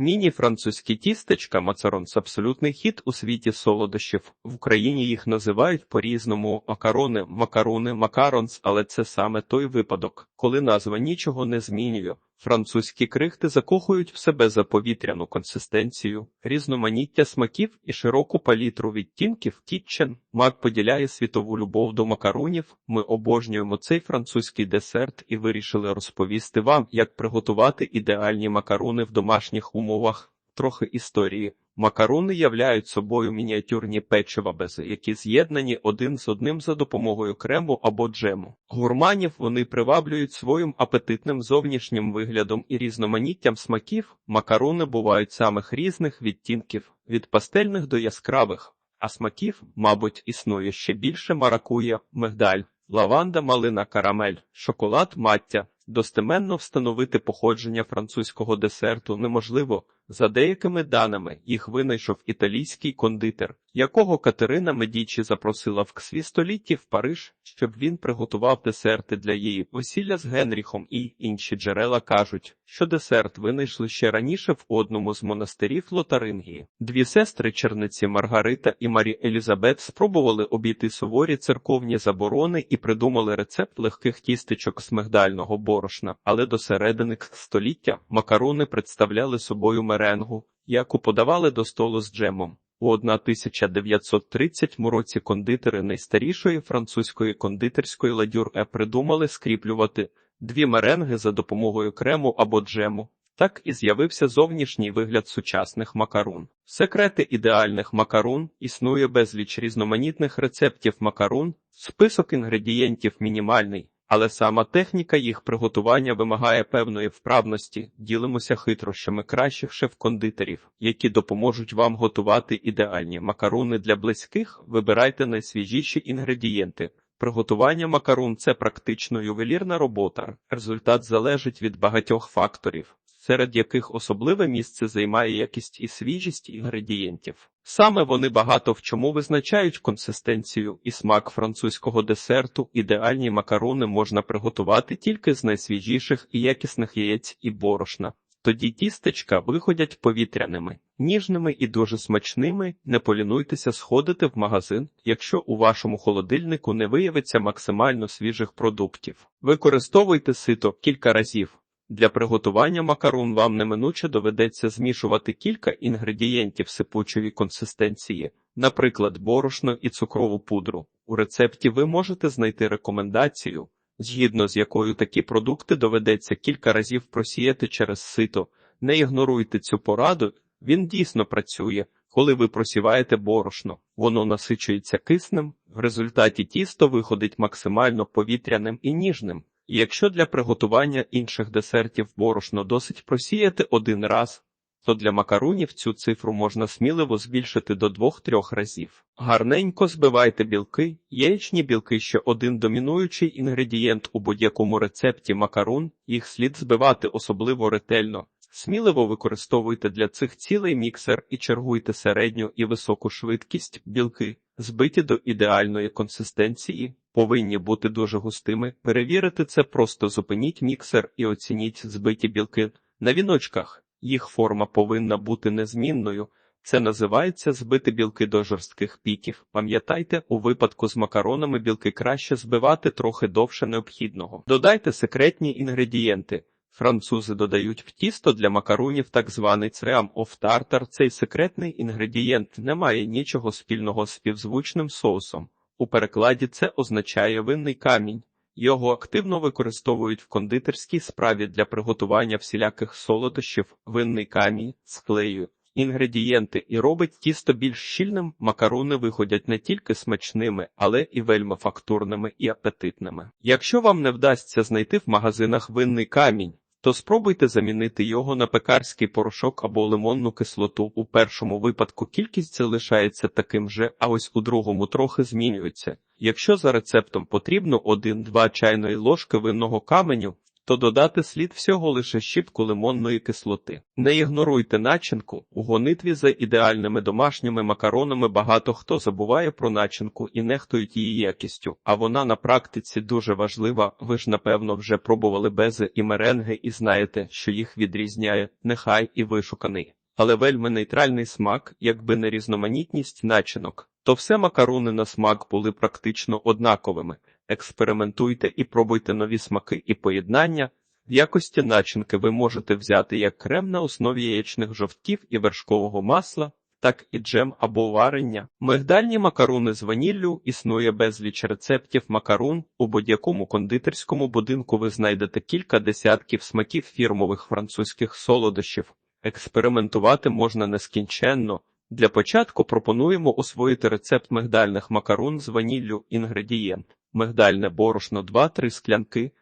Міні-французькі тістечка Мацарон – абсолютний хіт у світі солодощів. В Україні їх називають по-різному макарони, макарони, макаронс, але це саме той випадок, коли назва нічого не змінює. Французькі крихти закохують в себе за повітряну консистенцію, різноманіття смаків і широку палітру відтінків. кітчен. Мак поділяє світову любов до макарунів. Ми обожнюємо цей французький десерт і вирішили розповісти вам, як приготувати ідеальні макаруни в домашніх умовах. Трохи історії. Макаруни являють собою мініатюрні печива бези, які з'єднані один з одним за допомогою крему або джему. Гурманів вони приваблюють своїм апетитним зовнішнім виглядом і різноманіттям смаків. Макаруни бувають самих різних відтінків від пастельних до яскравих, а смаків, мабуть, існує ще більше маракуя, мигдаль, лаванда, малина, карамель, шоколад, маття. Достеменно встановити походження французького десерту неможливо. За деякими даними, їх винайшов італійський кондитер, якого Катерина Медічі запросила в ксві столітті в Париж, щоб він приготував десерти для її весілля з Генріхом, і інші джерела кажуть, що десерт винайшли ще раніше в одному з монастирів Лотарингії. Дві сестри черниці Маргарита і Марі Елізабет спробували обійти суворі церковні заборони і придумали рецепт легких тістечок з мигдального борошна, але до середини століття макарони представляли собою меренгу, яку подавали до столу з джемом. У 1930 році кондитери найстарішої французької кондитерської ладюр-е придумали скріплювати дві меренги за допомогою крему або джему. Так і з'явився зовнішній вигляд сучасних макарун. Секрети ідеальних макарун існує безліч різноманітних рецептів макарун, список інгредієнтів мінімальний. Але сама техніка їх приготування вимагає певної вправності, ділимося хитрощами кращих шеф-кондитерів, які допоможуть вам готувати ідеальні макаруни для близьких. Вибирайте найсвіжіші інгредієнти. Приготування макарун це практично ювелірна робота. Результат залежить від багатьох факторів, серед яких особливе місце займає якість і свіжість інгредієнтів. Саме вони багато в чому визначають консистенцію і смак французького десерту. Ідеальні макаруни можна приготувати тільки з найсвіжіших і якісних яєць і борошна. Тоді тістечка виходять повітряними, ніжними і дуже смачними. Не полінуйтеся сходити в магазин, якщо у вашому холодильнику не виявиться максимально свіжих продуктів. Використовуйте сито кілька разів. Для приготування макарун вам неминуче доведеться змішувати кілька інгредієнтів сипучої консистенції, наприклад, борошно і цукрову пудру. У рецепті ви можете знайти рекомендацію, згідно з якою такі продукти доведеться кілька разів просіяти через сито. Не ігноруйте цю пораду, він дійсно працює. Коли ви просіваєте борошно, воно насичується киснем, в результаті тісто виходить максимально повітряним і ніжним. Якщо для приготування інших десертів борошно досить просіяти один раз, то для макарунів цю цифру можна сміливо збільшити до 2-3 разів. Гарненько збивайте білки, яєчні білки ще один домінуючий інгредієнт у будь-якому рецепті макарун, їх слід збивати особливо ретельно. Сміливо використовуйте для цих цілий міксер і чергуйте середню і високу швидкість білки, збиті до ідеальної консистенції повинні бути дуже густими. Перевірити це просто зупиніть міксер і оцініть збиті білки на віночках. Їх форма повинна бути незмінною. Це називається збити білки до жорстких піків. Пам'ятайте, у випадку з макаронами білки краще збивати трохи довше необхідного. Додайте секретні інгредієнти. Французи додають в тісто для макарунів так званий цреам of тартар. Цей секретний інгредієнт не має нічого спільного з співзвучним соусом. У перекладі це означає винний камінь. Його активно використовують в кондитерській справі для приготування всіляких солодощів, винний камінь, склею, інгредієнти і робить тісто більш щільним. Макаруни виходять не тільки смачними, але і вельми фактурними і апетитними. Якщо вам не вдасться знайти в магазинах винний камінь, то спробуйте замінити його на пекарський порошок або лимонну кислоту. У першому випадку кількість залишається таким же, а ось у другому трохи змінюється. Якщо за рецептом потрібно 1-2 чайної ложки винного каменю, то додати слід всього лише щіпку лимонної кислоти. Не ігноруйте начинку. У гонитві за ідеальними домашніми макаронами багато хто забуває про начинку і нехтують її якістю, а вона на практиці дуже важлива. Ви ж напевно вже пробували бези і меренги і знаєте, що їх відрізняє нехай і вишуканий. Але вельми нейтральний смак, якби не різноманітність начинок, то все макарони на смак були практично однаковими. Експериментуйте і пробуйте нові смаки і поєднання. В якості начинки ви можете взяти як крем на основі яєчних жовтків і вершкового масла, так і джем або варення. Мигдальні макаруни з ваніллю існує безліч рецептів макарун. У будь-якому кондитерському будинку ви знайдете кілька десятків смаків фірмових французьких солодощів. Експериментувати можна нескінченно. Для початку пропонуємо освоїти рецепт мигдальних макарун з ваніллю інгредієнт. Мигдальне борошно 2-3 склянки,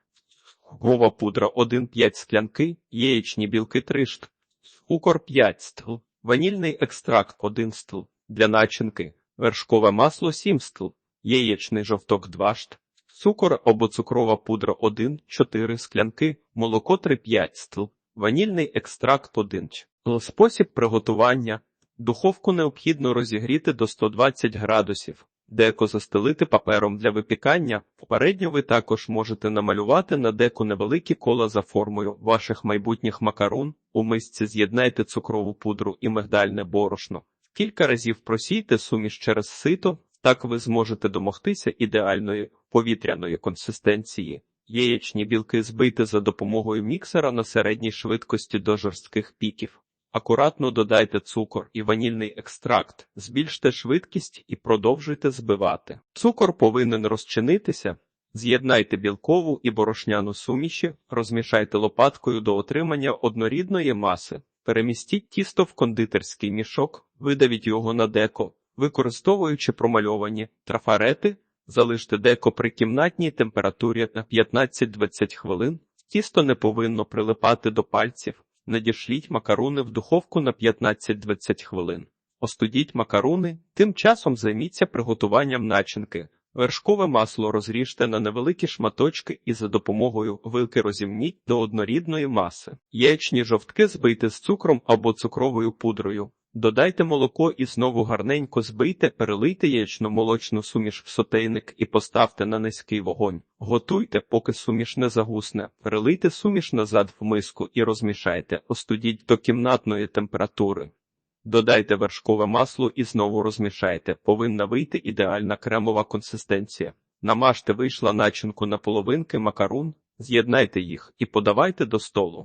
гова пудра 1-5 склянки, яєчні білки 3 шт, цукор 5 стл, ванільний екстракт 1 стл, для начинки, вершкове масло 7 стл, яєчний жовток 2 шт, цукор або цукрова пудра 1-4 склянки, молоко 3-5 стл, ванільний екстракт 1 ч. Спосіб приготування. Духовку необхідно розігріти до 120 градусів. Деко застелити папером для випікання. Попередньо ви також можете намалювати на деку невеликі кола за формою ваших майбутніх макарун. У мисці з'єднайте цукрову пудру і мигдальне борошно. Кілька разів просійте суміш через сито, так ви зможете домогтися ідеальної повітряної консистенції. Яєчні білки збийте за допомогою міксера на середній швидкості до жорстких піків. Акуратно додайте цукор і ванільний екстракт, збільште швидкість і продовжуйте збивати. Цукор повинен розчинитися. З'єднайте білкову і борошняну суміші, розмішайте лопаткою до отримання однорідної маси. Перемістіть тісто в кондитерський мішок, видавіть його на деко, використовуючи промальовані трафарети, залиште деко при кімнатній температурі на 15-20 хвилин. Тісто не повинно прилипати до пальців. Надішліть макаруни в духовку на 15-20 хвилин. Остудіть макаруни, тим часом займіться приготуванням начинки. Вершкове масло розріжте на невеликі шматочки і за допомогою вилки розімніть до однорідної маси. Яєчні жовтки збийте з цукром або цукровою пудрою. Додайте молоко і знову гарненько збийте, перелийте яєчно-молочну суміш в сотейник і поставте на низький вогонь. Готуйте, поки суміш не загусне. Перелийте суміш назад в миску і розмішайте, остудіть до кімнатної температури. Додайте вершкове масло і знову розмішайте. Повинна вийти ідеальна кремова консистенція. Намажте вийшла начинку на половинки макарун, з'єднайте їх і подавайте до столу.